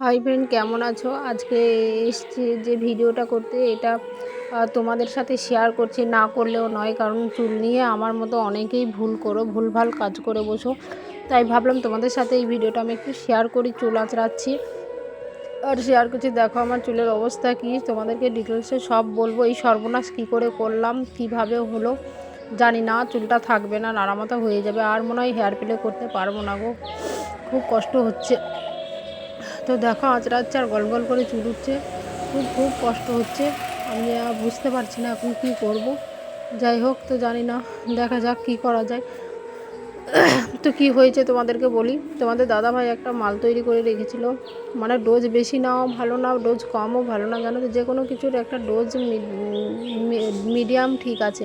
Hi friend, কেমন আছো? আজকে এসছি যে ভিডিওটা করতে, এটা তোমাদের সাথে শেয়ার করছি। না করলেও নয়, কারণ চুল নিয়ে আমার মতো অনেকেই ভুল করো, ভুলভাল কাজ করে বসো। তাই ভাবলাম তোমাদের সাথে এই ভিডিওটা আমি একটু শেয়ার করি, চুল আঁচড়াচ্ছি। আর শেয়ার করছি, দেখো আমার চুলের অবস্থা কি, তোমাদেরকে ডিটেলসে সব বলব। এই সর্বনাশ কী করে করলাম, কীভাবে হলো, জানি না, চুলটা থাকবে না, নাড়ামাথা হয়ে যাবে, আর মনে হয় হেয়ার প্লে করতে পারব না গো। খুব কষ্ট হচ্ছে। তো দেখো আঁচড়াচ্ছে আর গল গল করে চুল উঠছে। খুব খুব কষ্ট হচ্ছে। আমি বুঝতে পারছি না এখন কী করব। যাই হোক, তো জানি না, দেখা যাক কী করা যায়। তো কি হয়েছে তোমাদেরকে বলি? তোমাদের দাদাভাই একটা মাল তৈরি করে রেখেছিল। মানে ডোজ বেশি নাও ভালো না, ডোজ কমও ভালো না, জানো তো? যে কোনো কিছুর একটা ডোজ মিডিয়াম ঠিক আছে।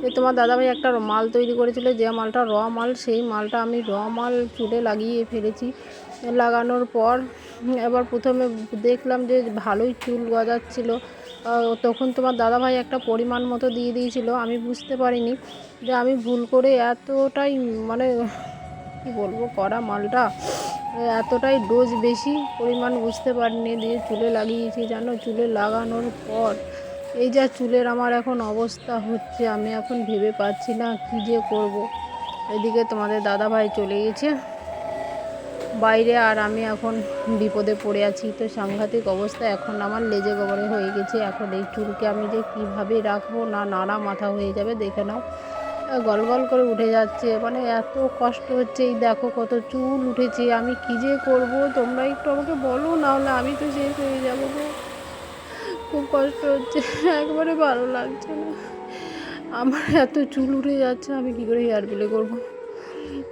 তো তোমার দাদাভাই একটা মাল তৈরি করেছিল, যে মালটা র মাল, সেই মালটা আমি র মাল চুলে লাগিয়ে ফেলেছি। লাগানোর পর, এবার প্রথমে দেখলাম যে ভালোই চুল গজাচ্ছিল। তখন তোমার দাদাভাই একটা পরিমাণ মতো দিয়ে দিয়েছিল, আমি বুঝতে পারিনি যে আমি ভুল করে এতটাই মানে কি বলব করা মালটা, এতটাই ডোজ বেশি পরিমাণ বুঝতে পারিনি দিয়ে চুলে লাগিয়েছি জানো চুলে লাগানোর পর। এই যা চুলের আমার এখন অবস্থা হচ্ছে, আমি এখন ভেবে পাচ্ছি না কী যে করব। এদিকে তোমাদের দাদাভাই চলে গেছে। বাইরে আর আমি এখন বিপদে পড়ে আছি। তো সাংঘাতিক অবস্থা এখন আমার লেজে গোবরে হয়ে গেছে। এখন এই চুলকে আমি যে কীভাবে রাখব না, নাড়া মাথা হয়ে যাবে দেখে নাও। গল গল করে উঠে যাচ্ছে। মানে এত কষ্ট হচ্ছে। এই দেখো কত চুল উঠেছে। আমি কী যে করব? তোমরা একটু আমাকে বলো না হলে আমি তো শেষ হয়ে যাব গো। খুব কষ্ট হচ্ছে। একবারে ভালো লাগছে না। আমার এত চুল উঠে যাচ্ছে, আমি কী করে হেয়ার প্লে করব?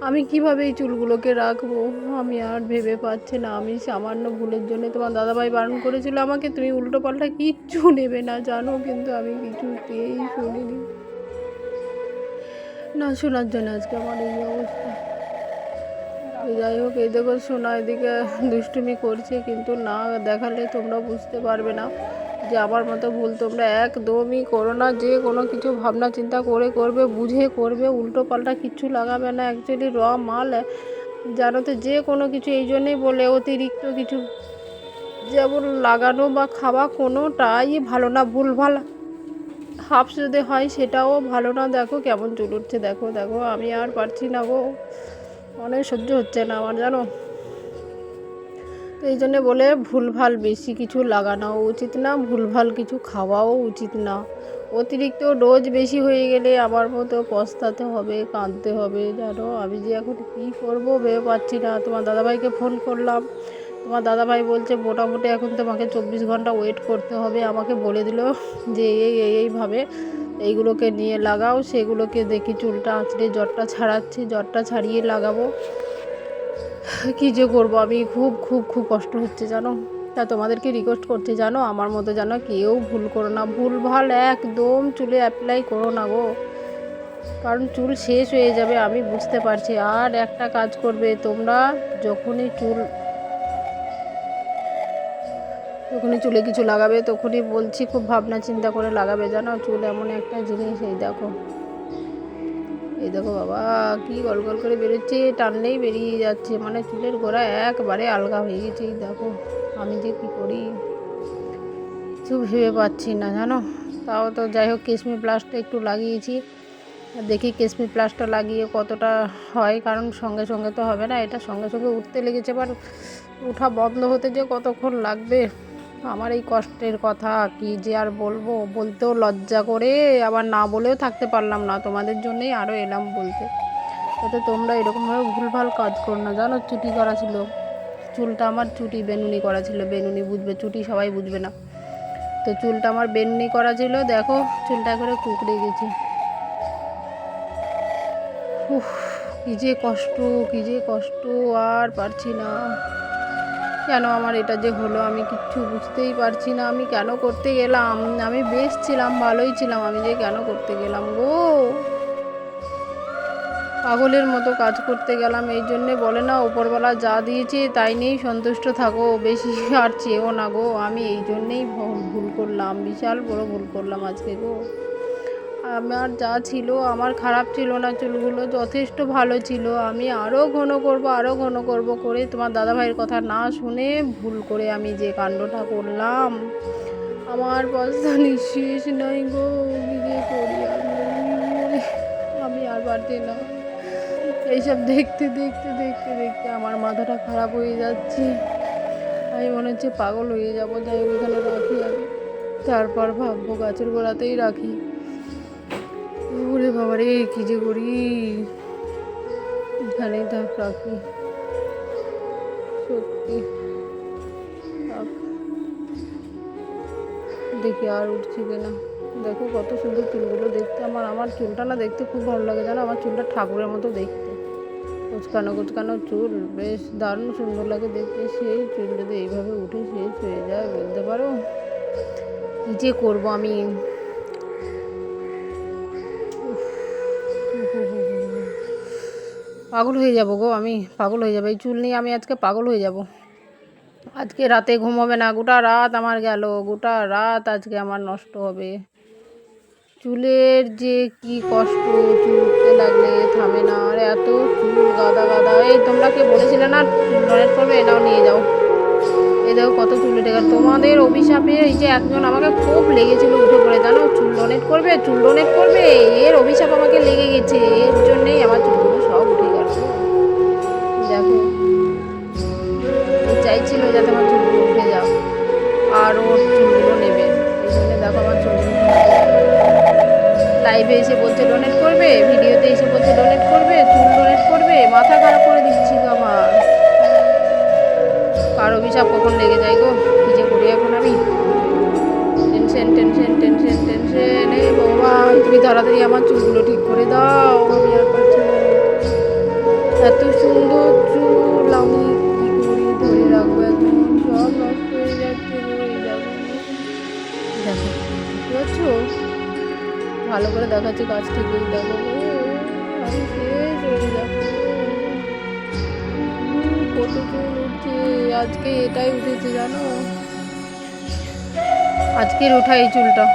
আমি কীভাবে এই চুলগুলোকে রাখব? আমি আর ভেবে পাচ্ছি না। আমি সামান্য ভুলের জন্য তোমার দাদাভাই বারণ করেছিল আমাকে। তুমি উল্টো পাল্টা কিচ্ছু নেবে না, জানো? কিন্তু আমি কিছুতেই শুনিনি। না, শোনার জন্য আজকে আমার এই অবস্থা। যাই হোক, এই দেখো শোনা এদিকে দুষ্টুমি করছে, কিন্তু না দেখালে তোমরা বুঝতে পারবে না। যে আমার মতো ভুল তোমরা একদমই করো না। যে কোনো কিছু ভাবনা চিন্তা করে করবে, বুঝে করবে, উল্টো পাল্টা কিচ্ছু লাগাবে না। অ্যাকচুয়ালি র মাল জানো তো যে কোনো কিছু, এই জন্যেই বলে অতিরিক্ত কিছু যেমন লাগানো বা খাওয়া কোনোটাই ভালো না। ভুলভাল হাফ যদি হয়, সেটাও ভালো না। দেখো কেমন চুল উঠছে। দেখো দেখো, আমি আর পারছি না গো। অনেক সহ্য হচ্ছে না আমার, জানো? এই জন্যে বলে ভুলভাল বেশি কিছু লাগানো উচিত না, ভুলভাল কিছু খাওয়াও উচিত না। অতিরিক্ত ডোজ বেশি হয়ে গেলে আমার মতো পস্তাতে হবে, কাঁদতে হবে। জানো, আমি যে এখন কী করব ভেবে পাচ্ছি না। তোমার দাদাভাইকে ফোন করলাম। তোমার দাদাভাই বলছে, মোটামুটি এখন তোমাকে চব্বিশ ঘণ্টা ওয়েট করতে হবে। আমাকে বলে দিল যে, এই এই, এইভাবে এইগুলোকে নিয়ে লাগাও, সেগুলোকে দেখি চুলটা আঁচড়ে, জ্বরটা ছাড়াচ্ছি, জ্বরটা ছাড়িয়ে লাগাবো। কী যে করব? আমি খুব খুব খুব কষ্ট হচ্ছে, জানো? তা তোমাদেরকে রিকোয়েস্ট করতে জানো? আমার মতো জানো কেউ ভুল করো না। ভুল ভালো একদম চুলে অ্যাপ্লাই করো না গো। কারণ চুল শেষ হয়ে যাবে, আমি বুঝতে পারছি। আর একটা কাজ করবে, তোমরা যখনই চুল যখনই চুলে কিছু লাগাবে, তখনই বলছি, খুব ভাবনা চিন্তা করে লাগাবে, জানো? চুল এমন একটা জিনিস, এই দেখো। এই দেখো বাবা, কি গল গল করে বেরোচ্ছে, টানলেই বেরিয়ে যাচ্ছে মানে চুলের গোড়া একবারে আলগা হয়ে গেছে, এই দেখো, আমি যে কী করি? কিছু ভেবে পাচ্ছি না, জানো? তাও তো যাই হোক কেশমি প্লাসটা একটু লাগিয়েছি। দেখি কেশমি প্লাসটা লাগিয়ে কতটা হয়, কারণ সঙ্গে সঙ্গে তো হবে না, এটা সঙ্গে সঙ্গে উঠতে লেগেছে, এবার উঠা বন্ধ হতে যে কতক্ষণ লাগবে? আমার এই কষ্টের কথা, কি যে আর বলব? বলতেও লজ্জা করে আবার না বলেও থাকতে পারলাম না। তোমাদের জন্যই আরও এলাম বলতে। যাতে তোমরা এরকমভাবে ভুলভাল কাজ করো না। জানো, চুটি করা ছিল। চুলটা আমার চুটি, বেনুনি করা ছিল। বেনুনি বুঝবে, চুটি সবাই বুঝবে না। তো চুলটা আমার বেনুনি করা ছিল। দেখো, চুলটা করে কুকড়ে গেছে। উফ, কী যে কষ্ট, কী যে কষ্ট, আর পারছি না। কেন আমার এটা যে হলো আমি কিচ্ছু বুঝতেই পারছি না। আমি কেন করতে গেলাম? আমি বেশ ছিলাম, ভালোই ছিলাম। আমি যে কেন করতে গেলাম গো? পাগলের মতো কাজ করতে গেলাম, এই জন্যে বলে না ওপরবেলা যা দিয়েছে তাই নিয়েই সন্তুষ্ট থাকো। বেশি আর চেয়েও না গো। আমি এই জন্যেই ভুল করলাম, বিশাল বড় ভুল করলাম আজকে গো। আমার যা ছিল আমার খারাপ ছিল না চুলগুলো যথেষ্ট ভালো ছিল। আমি আরও ঘন করব আরও ঘন করব করে তোমার দাদাভাইয়ের কথা না শুনে ভুল করে আমি যে কাণ্ডটা করলাম। আমার পয়সা নিঃশেষ নাই গো কি করি আমি আর পারছি না। এইসব দেখতে দেখতে দেখতে দেখতে আমার মাথাটা খারাপ হয়ে যাচ্ছে। আমি মনে হচ্ছে পাগল হয়ে যাব, যাই এখানে রাখি আমি। তারপর ভাববো গাছের গোড়াতেই রাখি। ওরে বাবা রে কী যে করি? এখানেই থাক, রাখি। সত্যি। দেখি আর উঠছে কিনা দেখো কত সুন্দর চুলগুলো দেখতে। আমার আমার চুলটা না দেখতে খুব ভালো লাগে, জানো? আমার চুলটা ঠাকুরের মতো দেখতে। কুচকানো কুচকানো চুল, বেশ দারুণ সুন্দর লাগে দেখতে। সেই চুল যদি এইভাবে উঠে শেষ হয়ে যায়, বলতে পারো? যে করব আমি? পাগল হয়ে যাব গো, আমি পাগল হয়ে যাব। এই চুল নিয়ে আমি আজকে পাগল হয়ে যাব। আজকে রাতে ঘুম হবে না, গোটা রাত আমার গেল, গোটা রাত আজকে আমার নষ্ট হবে। চুলের যে কি কষ্ট, চুল উঠতে লাগলে থামে না। আর এত চুল গাদা গাদা। এই তোমরা কে বলেছিলে না, চুল ডোনেট করবে এটাও নিয়ে যাও। এই দেখো কত চুল উঠে গেল। তোমাদের অভিশাপে এই যে একজন আমাকে খুব লেগেছিল উঠে পড়ে, জানো? চুল ডোনেট করবে, চুল ডোনেট করবে, এর অভিশাপ আমাকে লেগে গেছে। এর জন্যেই আমার চুলগুলো সব উঠে গেল দেখো। চাইছিল যাতে আমার চুলগুলো উঠে যাও আর ওর চুলগুলো নেবে। এই দেখো আমার চুলগুলো লাইভে এসে বলছে ডোনেট করবে? ভিডিওতে এসে বলছে ডোনেট করবে? চুল ডোনেট করবে? মাথা খারাপ করে দিচ্ছিল আমার। কার অভিশাপ, কখন লেগে যায় গো? কি যে করি এখন আমি? টেনশন টেনশন টেনশন টেনশন এই ভগবান তুমি তাড়াতাড়ি আমার চুলগুলো ঠিক করে দাও। আমি আর পারছি এত সুন্দর চুল, আমি কি করি ধরে রাখব? এখন সব নষ্ট হয়ে যাচ্ছে এই দেখো দেখো বুঝতে পারছ ভালো করে দেখাচ্ছি কাছ থেকে, দেখো। আমি কত চুল উঠছে। আজকে এটাই উঠেছে, জানো? আজকের ওঠা এই চুলটা।